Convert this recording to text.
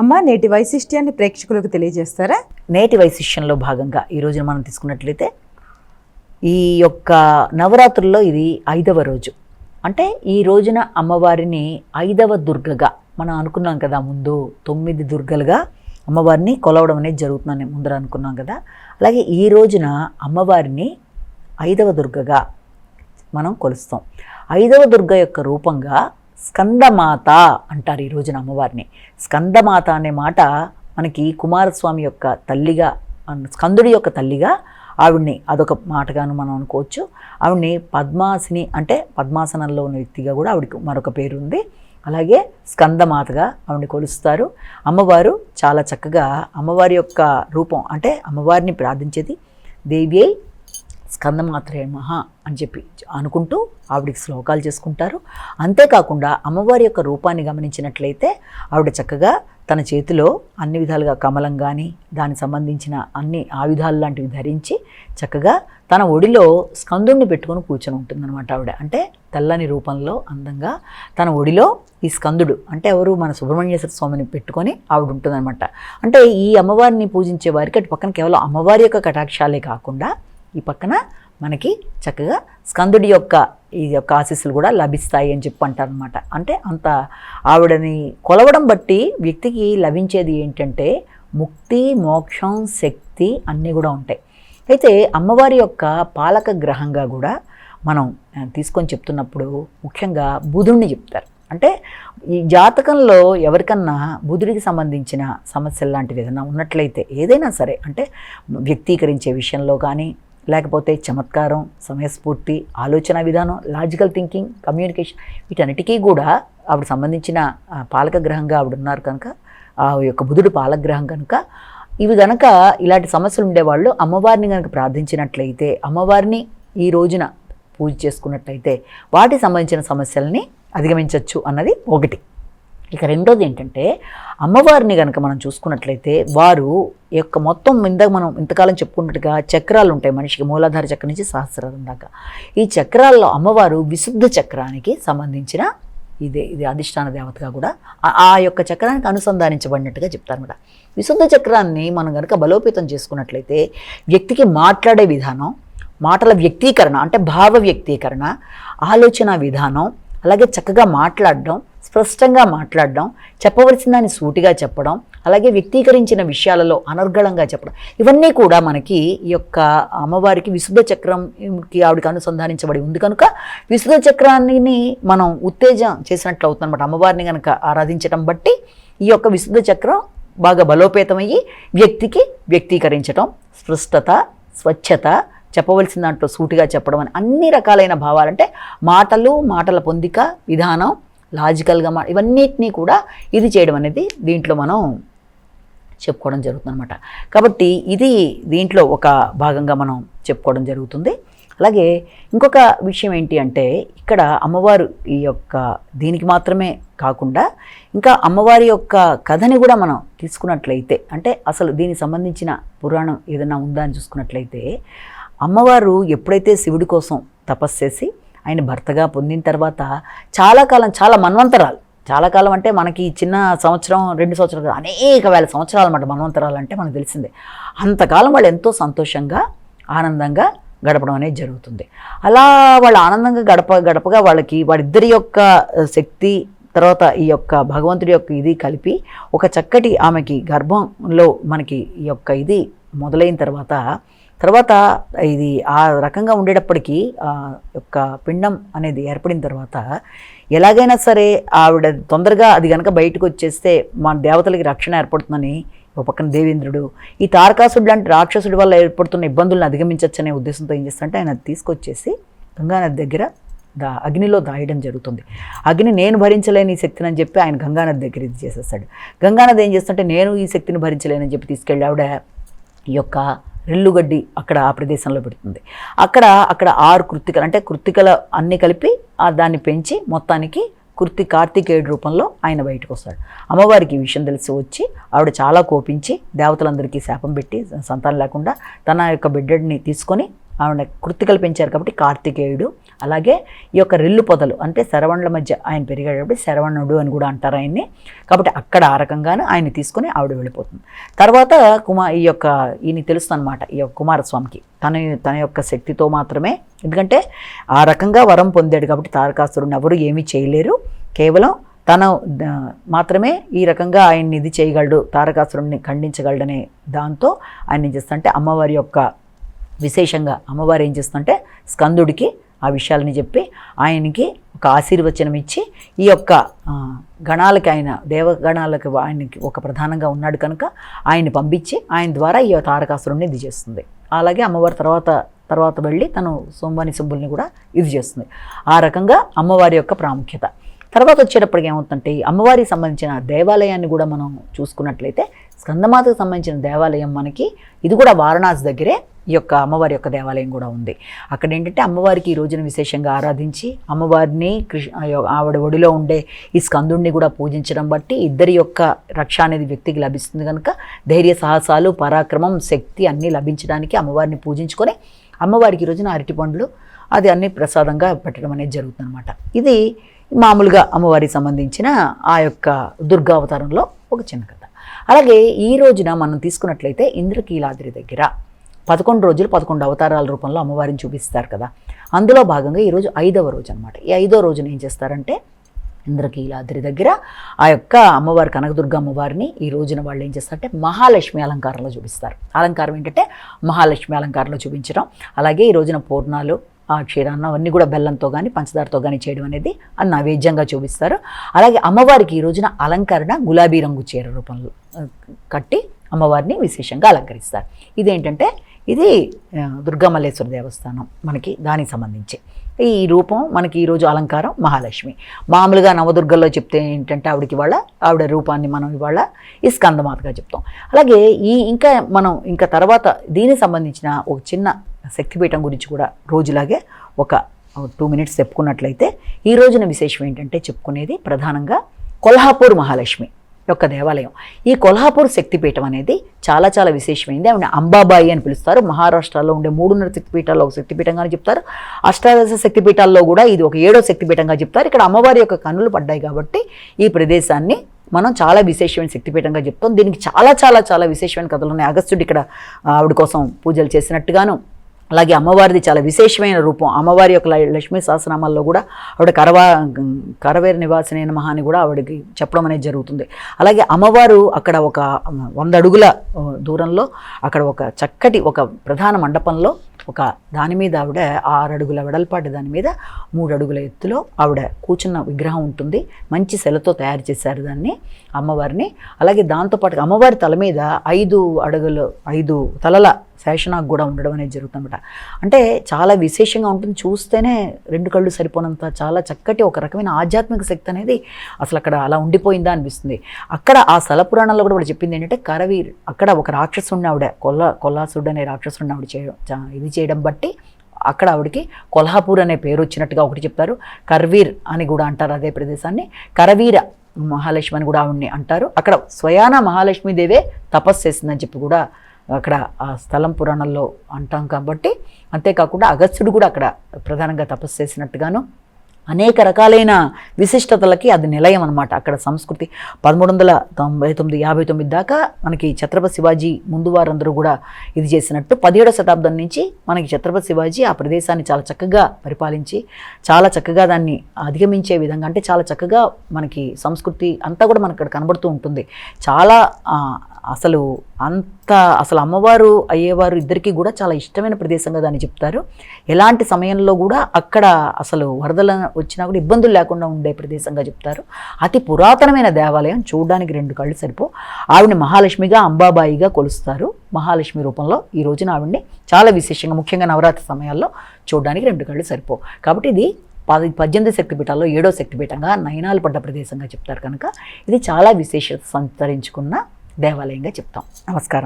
అమ్మ నేటి వైశిష్ట్యాన్ని ప్రేక్షకులకు తెలియజేస్తారా? నేటి వైశిష్యంలో భాగంగా ఈ రోజున మనం తీసుకున్నట్లయితే ఈ యొక్క నవరాత్రుల్లో ఇది ఐదవ రోజు. అంటే ఈ రోజున అమ్మవారిని ఐదవ దుర్గగా మనం అనుకున్నాం కదా ముందు తొమ్మిది దుర్గలుగా అమ్మవారిని కొలవడం అనేది జరుగుతుందని ముందర అనుకున్నాం కదా. అలాగే ఈ రోజున అమ్మవారిని ఐదవ దుర్గగా మనం కొలుస్తాం. ఐదవ దుర్గ యొక్క రూపంగా స్కందమాత అంటారు ఈ రోజున అమ్మవారిని. స్కందమాత అనే మాట మనకి కుమారస్వామి యొక్క తల్లిగా స్కందుడి యొక్క తల్లిగా ఆవిడ్ని అదొక మాటగాను మనం అనుకోవచ్చు. ఆవిడ్ని పద్మాసిని అంటే పద్మాసనంలో ఉన్న వ్యక్తిగా కూడా ఆవిడకి మరొక పేరు ఉంది. అలాగే స్కందమాతగా ఆవిడని కొలుస్తారు. అమ్మవారు చాలా చక్కగా అమ్మవారి యొక్క రూపం అంటే అమ్మవారిని ప్రార్థించేది. దేవి స్కందమాత్రే మహా అని చెప్పి అనుకుంటూ ఆవిడికి శ్లోకాలు చేసుకుంటారు. అంతేకాకుండా అమ్మవారి యొక్క రూపాన్ని గమనించినట్లయితే ఆవిడ చక్కగా తన చేతిలో అన్ని విధాలుగా కమలం కానీ దానికి సంబంధించిన అన్ని ఆయుధాలు లాంటివి ధరించి చక్కగా తన ఒడిలో స్కందుణ్ణి పెట్టుకొని కూర్చొని ఉంటుందన్నమాట ఆవిడ. అంటే తెల్లని రూపంలో అందంగా తన ఒడిలో ఈ స్కందుడు అంటే ఎవరు మన సుబ్రహ్మణ్యేశ్వర స్వామిని పెట్టుకొని ఆవిడ ఉంటుందన్నమాట. అంటే ఈ అమ్మవారిని పూజించే వారికి అటు పక్కన కేవలం అమ్మవారి యొక్క కటాక్షాలే కాకుండా ఈ పక్కన మనకి చక్కగా స్కందుడి యొక్క ఈ యొక్క ఆశీస్సులు కూడా లభిస్తాయి అని చెప్పి అంటారనమాట అంటే అంత ఆవిడని కొలవడం బట్టి వ్యక్తికి లభించేది ఏంటంటే ముక్తి మోక్షం శక్తి అన్నీ కూడా ఉంటాయి. అయితే అమ్మవారి యొక్క పాలక గ్రహంగా కూడా మనం తీసుకొని చెప్తున్నప్పుడు ముఖ్యంగా బుధుడిని చెప్తారు. అంటే ఈ జాతకంలో ఎవరికన్నా బుధుడికి సంబంధించిన సమస్యలు లాంటివి ఏదైనా ఉన్నట్లయితే ఏదైనా సరే అంటే వ్యక్తీకరించే విషయంలో కానీ లేకపోతే చమత్కారం సమయస్ఫూర్తి ఆలోచన విధానం లాజికల్ థింకింగ్ కమ్యూనికేషన్ వీటన్నిటికీ కూడా ఆవిడ సంబంధించిన పాలక గ్రహంగా ఆవిడ ఉన్నారు కనుక ఆ యొక్క బుధుడు పాలగ్రహం కనుక ఇవి గనక ఇలాంటి సమస్యలు ఉండేవాళ్ళు అమ్మవారిని కనుక ప్రార్థించినట్లయితే అమ్మవారిని ఈ రోజున పూజ చేసుకున్నట్లయితే వాటికి సంబంధించిన సమస్యల్ని అధిగమించవచ్చు అన్నది ఒకటి. ఇక రెండోది ఏంటంటే అమ్మవారిని కనుక మనం చూసుకున్నట్లయితే వారు యొక్క మొత్తం ఇందాక మనం ఇంతకాలం చెప్పుకున్నట్టుగా చక్రాలు ఉంటాయి మనిషికి మూలాధార చక్రం నుంచి సహస్రారం దాకా. ఈ చక్రాల్లో అమ్మవారు విశుద్ధ చక్రానికి సంబంధించిన ఇదే ఇది అధిష్టాన దేవతగా కూడా ఆ- ఆ యొక్క చక్రానికి అనుసంధానించబడినట్టుగా చెప్తారన్నమాట. విశుద్ధ చక్రాన్ని మనం కనుక బలోపేతం చేసుకున్నట్లయితే వ్యక్తికి మాట్లాడే విధానం మాటల వ్యక్తీకరణ అంటే భావ వ్యక్తీకరణ ఆలోచన విధానం అలాగే చక్కగా మాట్లాడడం స్పష్టంగా మాట్లాడడం చెప్పవలసిన దాన్ని సూటిగా చెప్పడం అలాగే వ్యక్తీకరించిన విషయాలలో అనర్గళంగా చెప్పడం. ఇవన్నీ కూడా మనకి ఈ యొక్క అమ్మవారికి విశుద్ధ చక్రంకి ఆవిడకి అనుసంధానించబడి ఉంది కనుక విశుద్ధ చక్రాన్ని మనం ఉత్తేజం చేసినట్లు అవుతుంది అనమాట అమ్మవారిని కనుక ఆరాధించడం బట్టి ఈ యొక్క విశుద్ధ చక్రం బాగా బలోపేతమయ్యి వ్యక్తికి వ్యక్తీకరించడం స్పృష్టత స్వచ్ఛత చెప్పవలసిన దాంట్లో సూటిగా చెప్పడం అని అన్ని రకాలైన భావాలంటే మాటలు మాటల పొందిక విధానం లాజికల్గా మా ఇవన్నిటినీ కూడా ఇది చేయడం అనేది దీంట్లో మనం చెప్పుకోవడం జరుగుతుందన్నమాట. కాబట్టి ఇది దీంట్లో ఒక భాగంగా మనం చెప్పుకోవడం జరుగుతుంది. అలాగే ఇంకొక విషయం ఏంటి అంటే ఇక్కడ అమ్మవారు ఈ యొక్క దీనికి మాత్రమే కాకుండా ఇంకా అమ్మవారి యొక్క కథని కూడా మనం తీసుకున్నట్లయితే అంటే అసలు దీనికి సంబంధించిన పురాణం ఏదైనా ఉందా అని చూసుకున్నట్లయితే అమ్మవారు ఎప్పుడైతే శివుడి కోసం తపస్సు చేసి ఆయన భర్తగా పొందిన తర్వాత చాలా కాలం చాలా మన్వంతరాలు. చాలా కాలం అంటే మనకి చిన్న సంవత్సరం రెండు సంవత్సరాలు అనేక వేల సంవత్సరాలు అన్నమాట మన్వంతరాలు అంటే మనకు తెలిసిందే. అంతకాలం వాళ్ళు ఎంతో సంతోషంగా ఆనందంగా గడపడం అనేది జరుగుతుంది. అలా వాళ్ళు ఆనందంగా గడప గడపగా వాళ్ళకి వాళ్ళిద్దరి యొక్క శక్తి తర్వాత ఈ యొక్క భగవంతుడి యొక్క ఇది కలిపి ఒక చక్కటి ఆమెకి గర్భంలో మనకి ఈ యొక్క ఇది మొదలైన తర్వాత తర్వాత ఇది ఆ రకంగా ఉండేటప్పటికీ యొక్క పిండం అనేది ఏర్పడిన తర్వాత ఎలాగైనా సరే ఆవిడ తొందరగా అది కనుక బయటకు వచ్చేస్తే మన దేవతలకి రక్షణ ఏర్పడుతుందని ఒక పక్కన దేవేంద్రుడు ఈ తారకాసుడు లాంటి రాక్షసుడి వల్ల ఏర్పడుతున్న ఇబ్బందులను అధిగమించవచ్చనే ఉద్దేశంతో ఏం చేస్తుంటే ఆయన తీసుకొచ్చేసి గంగానది దగ్గర దా అగ్నిలో దాయడం జరుగుతుంది. అగ్ని నేను భరించలేని ఈ శక్తిని అని చెప్పి ఆయన గంగానది దగ్గర ఇది చేసేస్తాడు. గంగానది ఏం చేస్తుంటే నేను ఈ శక్తిని భరించలేనని చెప్పి తీసుకెళ్ళి ఆవిడ ఈ యొక్క రెల్లుగడ్డి అక్కడ ఆ ప్రదేశంలో పెడుతుంది. అక్కడ అక్కడ ఆరు కృత్తికలు అంటే కృత్తికల అన్నీ కలిపి దాన్ని పెంచి మొత్తానికి కుర్తి కార్తికేయుడి రూపంలో ఆయన బయటకు వస్తాడు. అమ్మవారికి ఈ విషయం తెలిసి వచ్చి ఆవిడ చాలా కోపించి దేవతలందరికీ శాపం పెట్టి సంతానం లేకుండా తన యొక్క బిడ్డడిని తీసుకొని ఆవిడ కృత్తికలు పెంచారు కాబట్టి కార్తికేయుడు అలాగే ఈ యొక్క రెల్లు పొదలు అంటే శరవణుల మధ్య ఆయన పెరిగేటప్పుడు శరవణుడు అని కూడా అంటారు ఆయన్ని. కాబట్టి అక్కడ ఆ రకంగానే ఆయన్ని తీసుకొని ఆవిడ వెళ్ళిపోతుంది. తర్వాత కుమార్ ఈ యొక్క ఈయన తెలుస్తుంది అనమాట ఈ యొక్క కుమారస్వామికి. తన తన యొక్క శక్తితో మాత్రమే. ఎందుకంటే ఆ రకంగా వరం పొందాడు కాబట్టి తారకాసురుడిని ఎవరు ఏమీ చేయలేరు. కేవలం తను మాత్రమే ఈ రకంగా ఆయన్ని ఇది చేయగలడు తారకాసురుణ్ణి ఖండించగలడనే దాంతో ఆయన ఏం చేస్తుంటే అమ్మవారి యొక్క విశేషంగా అమ్మవారు ఏం చేస్తుంటే స్కందుడికి ఆ విషయాలని చెప్పి ఆయనకి ఒక ఆశీర్వచనం ఇచ్చి ఈ యొక్క గణాలకి ఆయన దేవగణాలకు ఆయనకి ఒక ప్రధానంగా ఉన్నాడు కనుక ఆయన్ని పంపించి ఆయన ద్వారా ఈ తారకాసురుణ్ణి ఇది చేస్తుంది. అలాగే అమ్మవారి తర్వాత తర్వాత వెళ్ళి తను సోంబాని సుబ్బుల్ని కూడా ఇది చేస్తుంది. ఆ రకంగా అమ్మవారి యొక్క ప్రాముఖ్యత. తర్వాత వచ్చేటప్పటికి ఏమవుతుందంటే ఈ అమ్మవారికి సంబంధించిన దేవాలయాన్ని కూడా మనం చూసుకున్నట్లయితే స్కందమాతకు సంబంధించిన దేవాలయం మనకి ఇది కూడా వారణాసి దగ్గరే ఈ యొక్క అమ్మవారి యొక్క దేవాలయం కూడా ఉంది. అక్కడ ఏంటంటే అమ్మవారికి ఈ రోజున విశేషంగా ఆరాధించి అమ్మవారిని కృష్ణ ఆవిడ ఒడిలో ఉండే ఈ స్కందుడిని కూడా పూజించడం బట్టి ఇద్దరి యొక్క రక్ష అనేది వ్యక్తికి లభిస్తుంది కనుక ధైర్య సాహసాలు పరాక్రమం శక్తి అన్నీ లభించడానికి అమ్మవారిని పూజించుకొని అమ్మవారికి ఈ రోజున అరటి పండ్లు అది అన్ని ప్రసాదంగా పెట్టడం అనేది జరుగుతుంది అనమాట ఇది మామూలుగా అమ్మవారికి సంబంధించిన ఆ యొక్క దుర్గావతారంలో ఒక చిన్న కథ. అలాగే ఈ రోజున మనం తీసుకున్నట్లయితే ఇంద్రకీలాద్రి దగ్గర పదకొండు రోజులు పదకొండు అవతారాల రూపంలో అమ్మవారిని చూపిస్తారు కదా. అందులో భాగంగా ఈరోజు ఐదవ రోజు అనమాట ఈ ఐదో రోజున ఏం చేస్తారంటే ఇంద్రకీలాద్రి దగ్గర ఆ యొక్క అమ్మవారి కనకదుర్గ అమ్మవారిని ఈ రోజున వాళ్ళు ఏం చేస్తారంటే మహాలక్ష్మి అలంకారంలో చూపిస్తారు. అలంకారం ఏంటంటే మహాలక్ష్మి అలంకారంలో చూపించడం. అలాగే ఈ రోజున పూర్ణాలు ఆ క్షీరాన్నం అవన్నీ కూడా బెల్లంతో కానీ పంచదారతో కానీ చేయడం అనేది అది నైవేద్యంగా చూపిస్తారు. అలాగే అమ్మవారికి ఈ రోజున అలంకరణ గులాబీ రంగు చీర రూపంలో కట్టి అమ్మవారిని విశేషంగా అలంకరిస్తారు. ఇదేంటంటే ఇది దుర్గామల్లేశ్వర దేవస్థానం మనకి దానికి సంబంధించి. ఈ రూపం మనకి ఈరోజు అలంకారం మహాలక్ష్మి. మామూలుగా నవదుర్గల్లో చెప్తే ఏంటంటే ఆవిడకి ఇవాళ ఆవిడ రూపాన్ని మనం ఇవాళ ఈ స్కందమాతగా చెప్తాం. అలాగే ఈ ఇంకా మనం ఇంకా తర్వాత దీనికి సంబంధించిన ఒక చిన్న శక్తిపీఠం గురించి కూడా రోజులాగే ఒక టూ మినిట్స్ చెప్పుకున్నట్లయితే ఈ రోజున విశేషం ఏంటంటే చెప్పుకునేది ప్రధానంగా కొల్హాపూర్ మహాలక్ష్మి యొక్క దేవాలయం. ఈ కొల్హాపూర్ శక్తిపీఠం అనేది చాలా చాలా విశేషమైంది. ఆవిడ అంబాబాయి అని పిలుస్తారు. మహారాష్ట్రలో ఉండే మూడున్నర శక్తిపీఠాల్లో ఒక శక్తిపీఠంగా చెప్తారు. అష్టాదశ శక్తిపీఠాల్లో కూడా ఇది ఒక ఏడో శక్తిపీఠంగా చెప్తారు. ఇక్కడ అమ్మవారి యొక్క కన్నులు పడ్డాయి కాబట్టి ఈ ప్రదేశాన్ని మనం చాలా విశేషమైన శక్తిపీఠంగా చెప్తాం. దీనికి చాలా చాలా చాలా విశేషమైన కథలు ఉన్నాయి. అగస్త్యుడు ఇక్కడ ఆవిడ కోసం పూజలు చేసినట్టుగాను అలాగే అమ్మవారిది చాలా విశేషమైన రూపం. అమ్మవారి యొక్క లక్ష్మీ సహస్రనామాల్లో కూడా ఆవిడ కరవా కరవేర నివాసినైన మహాని కూడా ఆవిడకి చెప్పడం అనేది జరుగుతుంది. అలాగే అమ్మవారు అక్కడ ఒక వంద అడుగుల దూరంలో అక్కడ ఒక చక్కటి ఒక ప్రధాన మండపంలో ఒక దాని మీద ఆవిడ ఆరు అడుగుల వెడల్పాటి దాని మీద మూడు అడుగుల ఎత్తులో ఆవిడ కూర్చున్న విగ్రహం ఉంటుంది. మంచి శిలతో తయారు చేశారు దాన్ని అమ్మవారిని. అలాగే దాంతోపాటు అమ్మవారి తల మీద ఐదు అడుగులు ఐదు తలల శేషనాగ్ కూడా ఉండడం అనేది జరుగుతుందన్నమాట. అంటే చాలా విశేషంగా ఉంటుంది. చూస్తేనే రెండు కళ్ళు సరిపోనంత చాలా చక్కటి ఒక రకమైన ఆధ్యాత్మిక శక్తి అనేది అసలు అక్కడ అలా ఉండిపోయిందా అనిపిస్తుంది. అక్కడ ఆ స్థల పురాణంలో కూడా ఆవిడ చెప్పింది ఏంటంటే కరవీర్ అక్కడ ఒక రాక్షసుడిని ఆవిడ కొల్ల కొల్లాసుడు అనే రాక్షసుడిని ఆవిడ చేయడం ఇది చేయడం బట్టి అక్కడ ఆవిడకి కొల్హాపూర్ అనే పేరు వచ్చినట్టుగా ఒకటి చెప్తారు కర్వీర్ అని కూడా అంటారు అదే ప్రదేశాన్ని. కరవీర మహాలక్ష్మి అని కూడా ఆవిడ్ని అంటారు. అక్కడ స్వయాన మహాలక్ష్మీదేవే తపస్సు చేసిందని చెప్పి కూడా అక్కడ ఆ స్థలం పురాణంలో అంటాం కాబట్టి అంతేకాకుండా అగస్త్యుడు కూడా అక్కడ ప్రధానంగా తపస్సు చేసినట్టుగాను అనేక రకాలైన విశిష్టతలకి అది నిలయం అనమాట అక్కడ సంస్కృతి. పదమూడు వందల తొంభై తొమ్మిది యాభై తొమ్మిది దాకా మనకి ఛత్రపతి శివాజీ ముందు వారందరూ కూడా ఇది చేసినట్టు పదిహేడో శతాబ్దం నుంచి మనకి ఛత్రపతి శివాజీ ఆ ప్రదేశాన్ని చాలా చక్కగా పరిపాలించి చాలా చక్కగా దాన్ని అధిగమించే విధంగా అంటే చాలా చక్కగా మనకి సంస్కృతి అంతా కూడా మనకి అక్కడ కనబడుతూ ఉంటుంది. చాలా అసలు అంత అసలు అమ్మవారు అయ్యేవారు ఇద్దరికీ కూడా చాలా ఇష్టమైన ప్రదేశంగా దాన్ని చెప్తారు. ఎలాంటి సమయంలో కూడా అక్కడ అసలు వరదల వచ్చినా కూడా ఇబ్బందులు లేకుండా ఉండే ప్రదేశంగా చెప్తారు. అతి పురాతనమైన దేవాలయం చూడడానికి రెండు కళ్ళు సరిపో. ఆవిడని మహాలక్ష్మిగా అంబాబాయిగా కొలుస్తారు. మహాలక్ష్మి రూపంలో ఈ రోజున ఆవిడ్ని చాలా విశేషంగా ముఖ్యంగా నవరాత్రి సమయాల్లో చూడడానికి రెండు కళ్ళు సరిపో. కాబట్టి ఇది పది పద్దెనిమిది శక్తిపీఠాల్లో ఏడో శక్తిపీఠంగా నయనాలు పడ్డ ప్రదేశంగా చెప్తారు కనుక ఇది చాలా విశేషత సంతరించుకున్న దేవాలయంగా చెప్తాం. నమస్కారం.